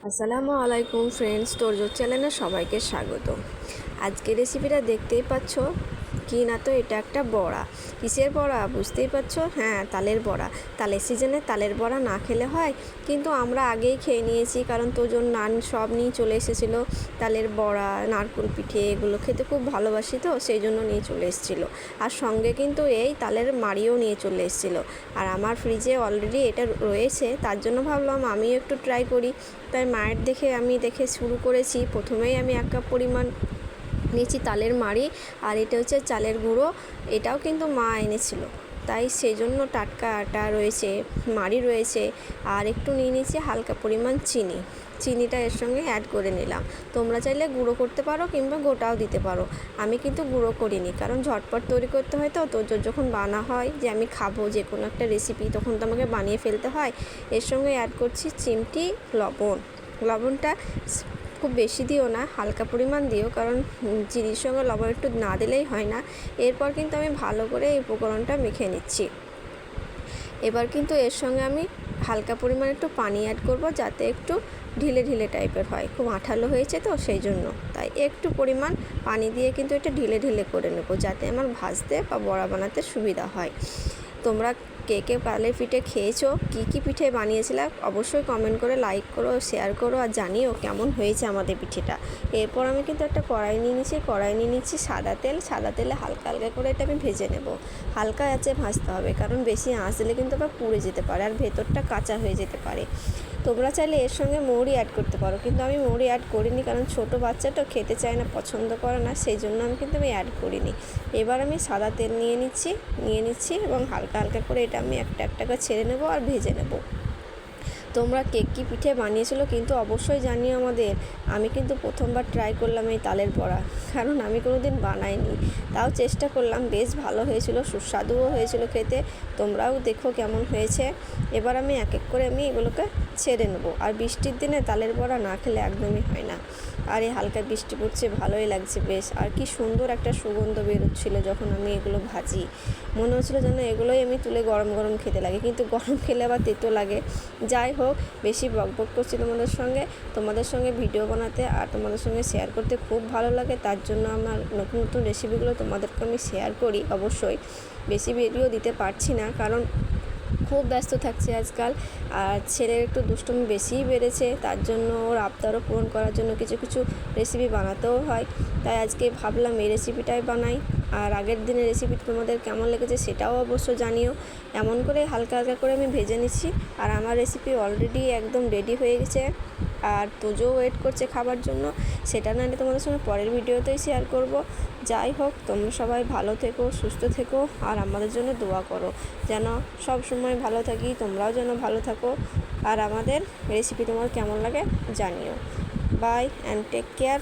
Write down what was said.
আসসালামু আলাইকুম ফ্রেন্ডস তোরজো চ্যানেলে সবাইকে স্বাগত আজকে রেসিপিটা দেখতেই পাচ্ছ। কি না তো এটা একটা বড়া। কিসের বড়া? বুঝতেই পারছ? হ্যাঁ তালের বড়া। তালের সিজনে তালের বড়া না খেলে হয়। কিন্তু আমরা আগেই খেয়ে নিয়েছি, কারণ তোজন নান সব নিয়ে চলে এসেছিল। তালের বড়া, নারকুল পিঠে এগুলো খেতে খুব ভালোবাসি তো সেই জন্য নিয়ে চলে এসেছিল। আর সঙ্গে কিন্তু এই তালের মাড়িও নিয়ে চলে এসেছিল। আর আমার ফ্রিজে অলরেডি এটা রয়েছে, তার জন্য ভাবলাম আমিও একটু ট্রাই করি। তাই মায়ের দেখে আমি দেখে শুরু করেছি। প্রথমেই আমি এক কাপ পরিমাণ নিয়েছি তালের মাড়ি আর এটা হচ্ছে চালের গুঁড়ো। এটাও কিন্তু মা এনেছিল। তাই সেই জন্য টাটকা আটা রয়েছে, মাড়ি রয়েছে। আর একটু নিয়ে নিয়েছি হালকা পরিমাণ চিনি। চিনিটা এর সঙ্গে অ্যাড করে নিলাম। তোমরা চাইলে গুঁড়ো করতে পারো কিংবা গোটাও দিতে পারো। আমি কিন্তু গুঁড়ো করিনি, কারণ ঝটপট তৈরি করতে হয় তো তো যখন বানা হয় যে আমি খাব যে কোনো একটা রেসিপি তখন তো আমাকে বানিয়ে ফেলতে হয়। এর সঙ্গে অ্যাড করছি চিমটি, লবণ। লবণটা খুব বেশি দিও না, হালকা পরিমাণ দিও, কারণ চিনির সঙ্গে লবণ একটু না দিলেই হয় না। এরপর কিন্তু আমি ভালো করে এই উপকরণটা মেখে নিচ্ছি। এবার কিন্তু এর সঙ্গে আমি হালকা পরিমাণ একটু পানি অ্যাড করব, যাতে একটু ঢিলে ঢিলে টাইপের হয়। খুব আঠালো হয়েছে তো, সেই জন্য। তাই একটু পরিমাণ পানি দিয়ে কিন্তু এটা ঢিলে ঢিলে করে নেব, যাতে আমার ভাজতে বা বড়া বানাতে সুবিধা হয়। তোমরা কে কে পালের পিঠে খেয়েছো? কি কি পিঠে বানিয়েছিলাম অবশ্যই কমেন্ট করে লাইক করো শেয়ার করো আর জানিও কেমন হয়েছে আমাদের পিঠেটা। এরপর আমি কিন্তু একটা কড়াই নিয়ে নিচ্ছি কড়াই নিয়ে নিচ্ছি সাদা তেল। সাদা তেলে হালকা হালকা করে এটা আমি ভেজে নেব। হালকা আছে ভাজতে হবে, কারণ বেশি আঁচ দিলে কিন্তু আবার পুড়ে যেতে পারে আর ভেতরটা কাঁচা হয়ে যেতে পারে। তোমরা চাইলে এর সঙ্গে মৌরি অ্যাড করতে পারো। কিন্তু আমি মৌরি অ্যাড করিনি, কারণ ছোট বাচ্চা তো খেতে চায় না, পছন্দ করে না, সেই জন্য আমি কিন্তু আমি অ্যাড করিনি। এবার আমি সাদা তেল নিয়ে নিচ্ছি নিয়ে নিচ্ছি এবং হালকা হালকা করে এটা আমি একটা একটা করে ছেড়ে নেব আর ভেজে নেব। তোমরা কেক কি পিঠে বানিয়েছিলো কিন্তু অবশ্যই জানিও আমাদের। আমি কিন্তু প্রথমবার ট্রাই করলাম এই তালের বড়া, কারণ আমি কোনো দিন বানাইনি। তাও চেষ্টা করলাম, বেশ ভালো হয়েছিল, সুস্বাদুও হয়েছিল খেতে। তোমরাও দেখো কেমন হয়েছে। এবার আমি এক এক করে আমি এগুলোকে ছেড়ে নেব। আর বৃষ্টির দিনে তালের বড়া না খেলে একদমই হয় না। আর এই হালকা বৃষ্টি পড়ছে, ভালোই লাগছে বেশ। আর কি সুন্দর একটা সুগন্ধ বেরোচ্ছিলো যখন আমি এগুলো ভাজি। মনে হচ্ছিল যেন এগুলোই আমি তুলে গরম গরম খেতে লাগে, কিন্তু গরম খেলে আবার তেতো লাগে। যাই হোক, বেশি বক বক করছি তোমাদের সঙ্গে। তোমাদের সঙ্গে ভিডিও বানাতে আর তোমাদের সঙ্গে শেয়ার করতে খুব ভালো লাগে, তার জন্য আমার নতুন নতুন রেসিপিগুলো তোমাদেরকে আমি শেয়ার করি অবশ্যই। বেশি ভিডিও দিতে পারছি না, কারণ খুব ব্যস্ত থাকছে আজকাল। আর ছেলের একটু দুষ্টুমি বেশিই বেড়েছে, তার জন্য ওর আবদারও পূরণ করার জন্য কিছু কিছু রেসিপি বানাতেও হয়। তাই আজকে ভাবলাম এই রেসিপিটাই বানাই। আর আগের দিনের রেসিপি তোমাদের কেমন লেগেছে সেটাও অবশ্য জানিও। এমন করে হালকা হালকা করে আমি ভেজে নিচ্ছি। আর আমার রেসিপি অলরেডি একদম রেডি হয়ে গেছে। আর তোজো ওয়েট করছে খাবার জন্য। সেটা নাহলে তোমাদের সঙ্গে পরের ভিডিওতেই শেয়ার করব। যাই হোক, তোমরা সবাই ভালো থেকো, সুস্থ থেকো, আর আমাদের জন্য দোয়া করো। যেন সব সময় ভালো থাকি, তোমরাও যেন ভালো থাকো। আর আমাদের রেসিপি তোমার কেমন লাগে জানিও। By and take care